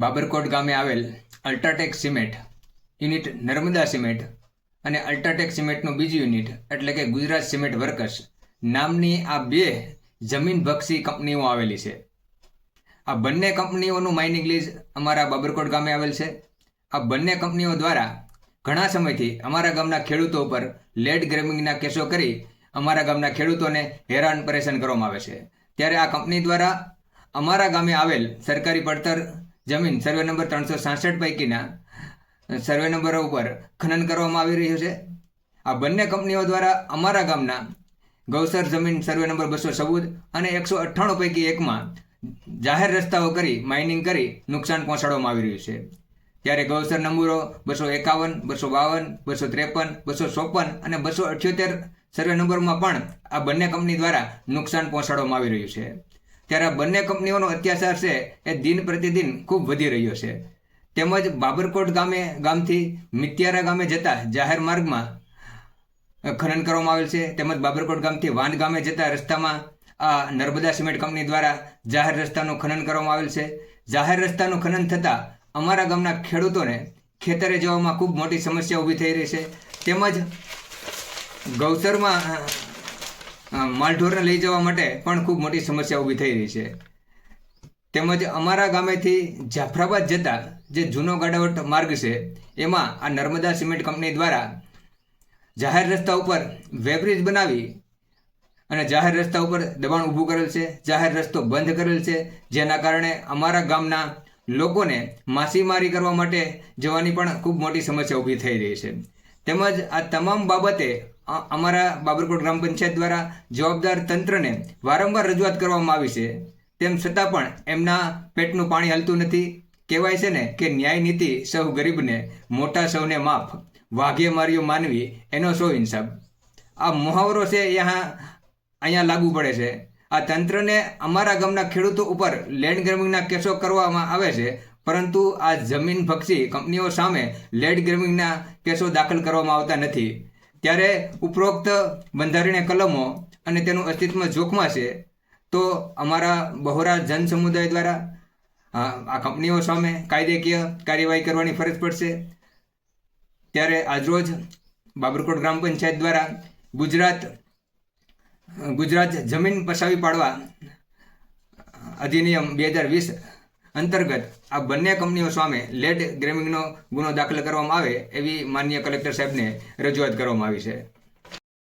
બાબરકોટ ગામે આવેલ UltraTech cement unit Narmada cement અને અલ્ટ્રાટેક સિમેન્ટનું બીજું યુનિટ, એટલે કે ગુજરાત સિમેન્ટ વર્કર્સ, નામની આ બે જમીનભક્ષી કંપનીઓ આવેલી છે. આ બંને કંપનીઓનું માઇનિંગ લીઝ અમારા બાબરકોટ ગામે આવેલ છે. આ બંને કંપનીઓ દ્વારા ઘણા સમયથી અમારા ગામના ખેડૂતો ઉપર લેડ ગ્રેમિંગના કેસો કરી અમારા ગામના ખેડૂતોને હેરાન પરેશાન કરવામાં આવે છે. ત્યારે આ કંપની દ્વારા અમારા ગામે આવેલ સરકારી પડતર જમીન સર્વે નંબર ત્રણસો સાસઠ પૈકીના સર્વે નંબરો ઉપર ખનન કરવામાં આવી રહ્યું છે. આ બંને કંપનીઓ દ્વારા અમારા ગામના ગૌસર જમીન સર્વે નંબર બસો ચૌદ અને એકસો અઠ્ઠાણું પૈકી એકમાં જાહેર રસ્તાઓ કરી માઇનિંગ કરી નુકસાન પહોંચાડવામાં આવી રહ્યું છે. ત્યારે ગૌસર નંબરો બસો એકાવન, બસો બાવન, બસો ત્રેપન, બસો ચોપન અને બસો અઠ્યોતેર સર્વે નંબરમાં પણ આ બંને કંપની દ્વારા નુકસાન પહોંચાડવામાં આવી રહ્યું છે. ત્યારે આ બંને કંપનીઓનો અત્યાચાર છે એ દિન પ્રતિદિન ખૂબ વધી રહ્યો છે. તેમજ બાબરકોટ ગામે, ગામથી મિત્યારા ગામે જતા જાહેર માર્ગમાં ખનન કરવામાં આવેલ છે. તેમજ બાબરકોટ ગામથી વાંદ ગામે જતા રસ્તામાં આ નર્મદા સિમેન્ટ કંપની દ્વારા જાહેર રસ્તાનું ખનન કરવામાં આવેલ છે. જાહેર રસ્તાનું ખનન થતાં અમારા ગામના ખેડૂતોને ખેતરે જવામાં ખૂબ મોટી સમસ્યા ઊભી થઈ રહી છે. તેમજ ગૌચરમાં માલઢોરને લઈ જવા માટે પણ ખૂબ મોટી સમસ્યા ઊભી થઈ રહી છે. તેમજ અમારા ગામેથી જાફરાબાદ જતા જે જૂનો ગાડાવટ માર્ગ છે, એમાં આ નર્મદા સિમેન્ટ કંપની દ્વારા જાહેર રસ્તા ઉપર વેબ્રિજ બનાવી અને જાહેર રસ્તા ઉપર દબાણ ઊભું કરેલ છે, જાહેર રસ્તો બંધ કરેલ છે, જેના કારણે અમારા ગામના લોકોને માછીમારી કરવા માટે જવાની પણ ખૂબ મોટી સમસ્યા ઊભી થઈ રહી છે. તેમજ આ તમામ બાબતે અમારા બાબરકોટ ગ્રામ પંચાયત દ્વારા જવાબદાર તંત્રને વારંવાર રજૂઆત કરવામાં આવી છે. તેમ છતાં પણ એમના પેટનું પાણી હલતું નથી. કહેવાય છે ને કે ન્યાય નીતિ સૌ ગરીબને, મોટા સૌને માફ. વાઘે માર્યો માનવી, એનો સૌ ઇન્સાફ. આ મુહાવરો છે અહીંયા અહીંયા લાગુ પડે છે. આ તંત્રને અમારા ગામના ખેડૂતો ઉપર લેન્ડ ગ્રેમિંગના કેસો કરવામાં આવે છે. પરંતુ આ જમીન ભક્ષી કંપનીઓ સામે લેડ ગ્રેમિંગના કેસો દાખલ કરવામાં આવતા નથી. ત્યારે ઉપરોક્ત બંધારણીય કલમો અને તેનું અસ્તિત્વ જોખમાં છે, તો અમારા બહોરા જન સમુદાય દ્વારા આ કંપનીઓ સામે કાયદેકીય કાર્યવાહી કરવાની ફરજ પડશે. ત્યારે આજરોજ બાબરકોટ ગ્રામ પંચાયત દ્વારા ગુજરાત ગુજરાત જમીન પસાવી પાડવા અધિનિયમ બે હજાર વીસ અંતર્ગત આ બંને કંપનીઓ સામે લેડ ગ્રેમિંગનો ગુનો દાખલ કરવામાં આવે એવી માન્ય કલેક્ટર સાહેબને રજૂઆત કરવામાં આવી છે.